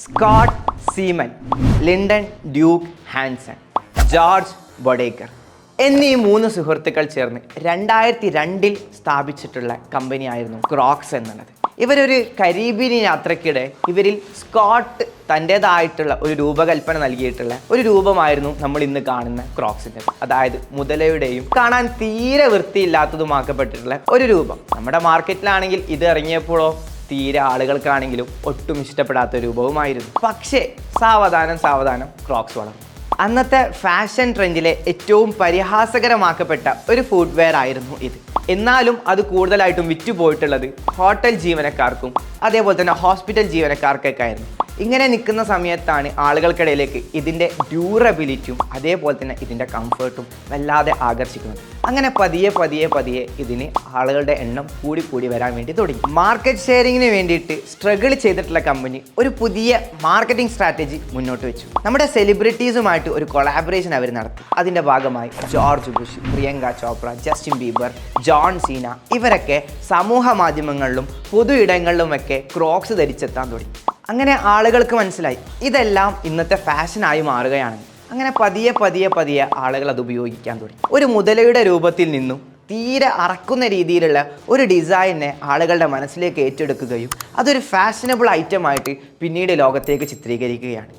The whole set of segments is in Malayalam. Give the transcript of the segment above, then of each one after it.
Scott Seamans Lyndon Duke Hanson George Boedecker എന്നീ മൂന്ന് സുഹൃത്തുക്കൾ ചേർന്ന് രണ്ടായിരത്തി രണ്ടിൽ സ്ഥാപിച്ചിട്ടുള്ള കമ്പനിയായിരുന്നു ക്രോക്സ് എന്നുള്ളത്. ഇവരൊരു കരീബിയൻ യാത്രക്കിടെ ഇവരിൽ സ്കോട്ട് തന്റെതായിട്ടുള്ള ഒരു രൂപകൽപ്പന നൽകിയിട്ടുള്ള ഒരു രൂപമായിരുന്നു നമ്മൾ ഇന്ന് കാണുന്ന ക്രോക്സിന്റെ. അതായത് മുതലയുടെയും കാണാൻ തീരെ വൃത്തിയില്ലാത്തതുമാക്കപ്പെട്ടിട്ടുള്ള ഒരു രൂപം. നമ്മുടെ മാർക്കറ്റിലാണെങ്കിൽ ഇത് ഇറങ്ങിയപ്പോഴോ തീരെ ആളുകൾക്കാണെങ്കിലും ഒട്ടും ഇഷ്ടപ്പെടാത്ത രൂപവുമായിരുന്നു. പക്ഷേ സാവധാനം സാവധാനം ക്രോക്സ് വളർന്നു അന്നത്തെ ഫാഷൻ ട്രെൻഡിലെ ഏറ്റവും പരിഹാസകരമാക്കപ്പെട്ട ഒരു ഫുഡ്വെയർ ആയിരുന്നു ഇത്. എന്നാലും അത് കൂടുതലായിട്ടും വിറ്റുപോയിട്ടുള്ളത് ഹോട്ടൽ ജീവനക്കാർക്കും അതേപോലെ തന്നെ ഹോസ്പിറ്റൽ ജീവനക്കാർക്കൊക്കെ ആയിരുന്നു. ഇങ്ങനെ നിൽക്കുന്ന സമയത്താണ് ആളുകൾക്കിടയിലേക്ക് ഇതിന്റെ ഡ്യൂറബിലിറ്റിയും അതേപോലെ തന്നെ ഇതിന്റെ കംഫർട്ടും വല്ലാതെ ആകർഷിക്കുന്നത്. അങ്ങനെ പതിയെ പതിയെ പതിയെ ഇതിന് ആളുകളുടെ എണ്ണം കൂടി കൂടി വരാൻ വേണ്ടി തുടങ്ങി. മാർക്കറ്റ് ഷെയറിങ്ങിന് വേണ്ടിയിട്ട് സ്ട്രഗിൾ ചെയ്തിട്ടുള്ള കമ്പനി ഒരു പുതിയ മാർക്കറ്റിംഗ് സ്ട്രാറ്റജി മുന്നോട്ട് വെച്ചു. നമ്മുടെ സെലിബ്രിറ്റീസുമായിട്ട് ഒരു കൊളാബറേഷൻ അവർ നടത്തി. അതിന്റെ ഭാഗമായി George Bush Priyanka Chopra Justin Bieber John Cena ഇവരൊക്കെ സമൂഹ മാധ്യമങ്ങളിലും പൊതു ഇടങ്ങളിലുമൊക്കെ ക്രോക്സ് ധരിച്ചെത്താൻ തുടങ്ങി. അങ്ങനെ ആളുകൾക്ക് മനസ്സിലായി. ഇതെല്ലാം ഇന്നത്തെ ഫാഷനായി മാറുകയാണ്. അങ്ങനെ പതിയെ പതിയെ പതിയെ ആളുകൾ അത് ഉപയോഗിക്കാൻ തുടങ്ങി. ഒരു മുതലയുടെ രൂപത്തിൽ നിന്നും തീരെ അറക്കുന്ന രീതിയിലുള്ള ഒരു ഡിസൈനെ ആളുകളുടെ മനസ്സിലേക്ക് ഏറ്റെടുക്കുകയും അതൊരു ഫാഷനബിൾ ഐറ്റമായിട്ട് പിന്നീട് ലോകത്തേക്ക് ചിത്രീകരിക്കുകയാണ്.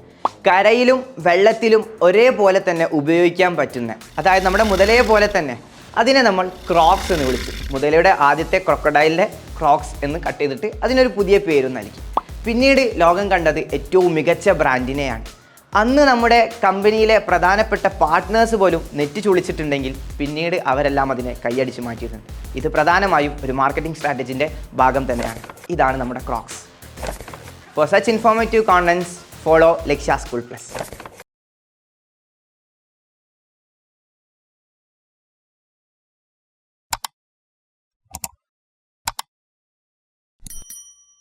കരയിലും വെള്ളത്തിലും ഒരേപോലെ തന്നെ ഉപയോഗിക്കാൻ പറ്റുന്ന അതായത് നമ്മുടെ മുതലയെ പോലെ തന്നെ അതിനെ നമ്മൾ ക്രോക്സ് എന്ന് വിളിച്ചു മുതലയുടെ ആദ്യത്തെ ക്രൊക്കഡൈലിന്റെ ക്രോക്സ് എന്ന് കട്ട് ചെയ്തിട്ട് അതിനൊരു പുതിയ പേരും നൽകി പിന്നീട് ലോകം കണ്ടത് ഏറ്റവും മികച്ച ബ്രാൻഡിനെയാണ്. അന്ന് നമ്മുടെ കമ്പനിയിലെ പ്രധാനപ്പെട്ട പാർട്ട്നേഴ്സ് പോലും നെറ്റ് ചുളിച്ചിട്ടുണ്ടെങ്കിൽ പിന്നീട് അവരെല്ലാം അതിനെ കൈയടിച്ച് മാറ്റിയിട്ടുണ്ട്. ഇത് പ്രധാനമായും ഒരു മാർക്കറ്റിംഗ് സ്ട്രാറ്റജിന്റെ ഭാഗം തന്നെയാണ്. ഇതാണ് നമ്മുടെ Crocs for such informative contents follow Lakshya school plus